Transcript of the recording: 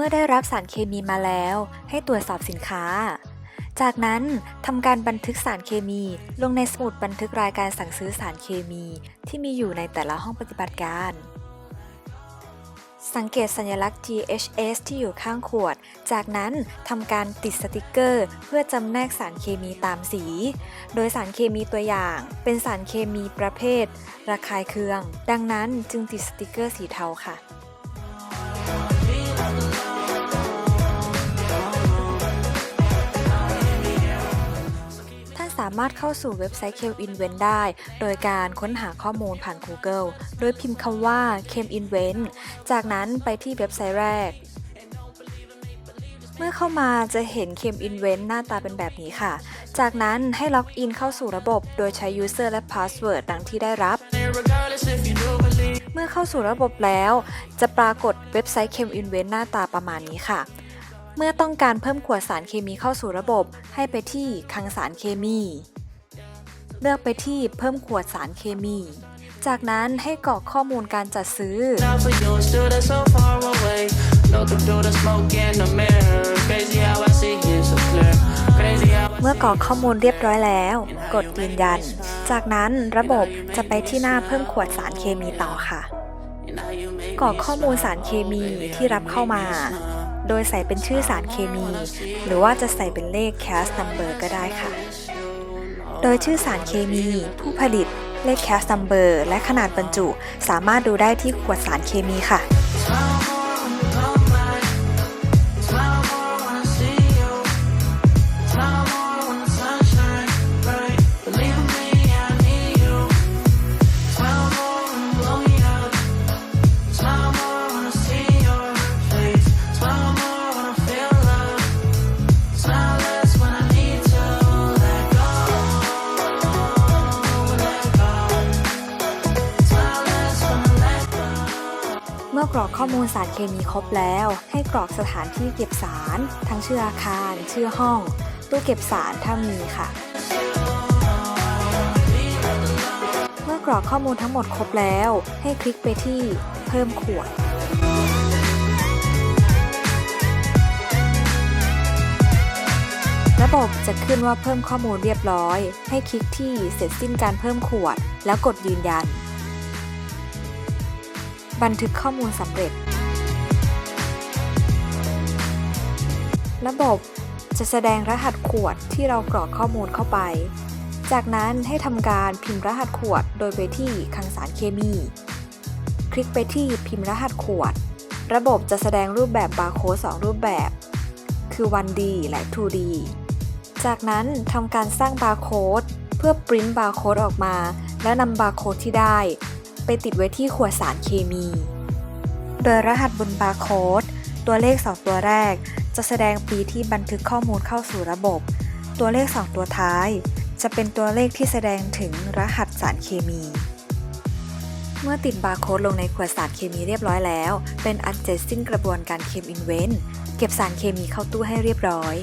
มื่อได้รับสารเคมีมาแล้ว ให้ตรวจสอบสินค้า จากนั้นทำการบันทึกสารเคมีลงในสมุดบันทึกรายการสั่งซื้อสารเคมี ที่มีอยู่ในแต่ละห้องปฏิบัติการ สังเกตสัญลักษณ์ GHS ที่อยู่ข้างขวด จากนั้นทำการติดสติกเกอร์ เพื่อจำแนกสารเคมีตามสี โดยสารเคมีตัวอย่าง เป็นสารเคมีประเภท ระคายเคือง ดังนั้นจึงติดสติกเกอร์สีเทาค่ะามารถเข้าสู่เว็บไซต์ Chem Invent ได้ โดยการค้นหาข้อมูลผ่าน Google โดยพิมพ์คำว่า Chem Invent จากนั้นไปที่เว็บไซต์แรก เมื่อเข้ามาจะเห็น Chem Invent หน้าตาเป็นแบบนี้ค่ะ จากนั้นให้ล็อกอินเข้าสู่ระบบ โดยใช้ User และ Password ดังที่ได้รับเมื่อเข้าสู่ระบบแล้ว จะปรากฏเว็บไซต์ Chem Invent หน้าตาประมาณนี้ค่ะ เมื่อต้องการเพิ่มขวดสารเคมีเข้าสู่ระบบ ให้ไปที่คลังสารเคมี เลือกไปที่เพิ่มขวดสารเคมี จากนั้นให้กรอกข้อมูลการจัดซื้อ เมื่อกรอกข้อมูลเรียบร้อยแล้ว กดยืนยัน จากนั้นระบบจะไปที่หน้าเพิ่มขวดสารเคมีต่อค่ะกรอกข้อมูลสารเคมีที่รับเข้ามา โดยใส่เป็นชื่อสารเคมี หรือว่าจะใส่เป็นเลข cast number ก็ได้ค่ะ โดยชื่อสารเคมี ผู้ผลิต เลข cast number และขนาดบรรจุ สามารถดูได้ที่ขวดสารเคมีค่ะ มื่อกรอกข้อมูลสารเคมีครบแล้ว ให้กรอกสถานที่เก็บสาร ทั้งชื่ออาคาร ชื่อห้อง ตู้เก็บสารถ้ามีค่ะ เมื่อกรอกข้อมูลทั้งหมดครบแล้ว ให้คลิกไปที่เพิ่มขวดระบบจะขึ้นว่าเพิ่มข้อมูลเรียบร้อย ให้คลิกที่เสร็จสิ้นการเพิ่มขวด แล้วกดยืนยัน บันทึกข้อมูลสำเร็จ ระบบจะแสดงรหัสขวดที่เรากรอกข้อมูลเข้าไป จากนั้นให้ทำการพิมพ์รหัสขวดโดยไปที่คลังสารเคมี คลิกไปที่พิมพ์รหัสขวด ระบบจะแสดงรูปแบบบาร์โค้ด2รูปแบบ คือ 1D และ 2D จากนั้นทำการสร้างบาร์โค้ดเพื่อปริ้นบาร์โค้ดออกมา และนำบาร์โค้ดที่ได้ ไปติดไว้ที่ขวดสารเคมี โดยรหัสบนบาร์โค้ดตัวเลข 2 ตัวแรก จะแสดงปีที่บันทึกข้อมูลเข้าสู่ระบบ ตัวเลข 2 ตัวท้าย จะเป็นตัวเลขที่แสดงถึงรหัสสารเคมี เมื่อติดบาร์โค้ดลงในขวดสารเคมีเรียบร้อยแล้ว เป็นอันเสร็จสิ้นกระบวนการเคมอินเวนต์เก็บสารเคมีเข้าตู้ให้เรียบร้อย